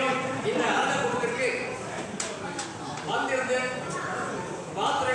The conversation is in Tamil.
மேலும் இந்த அரச குழுவிற்கு வந்திருந்து பாத்திரை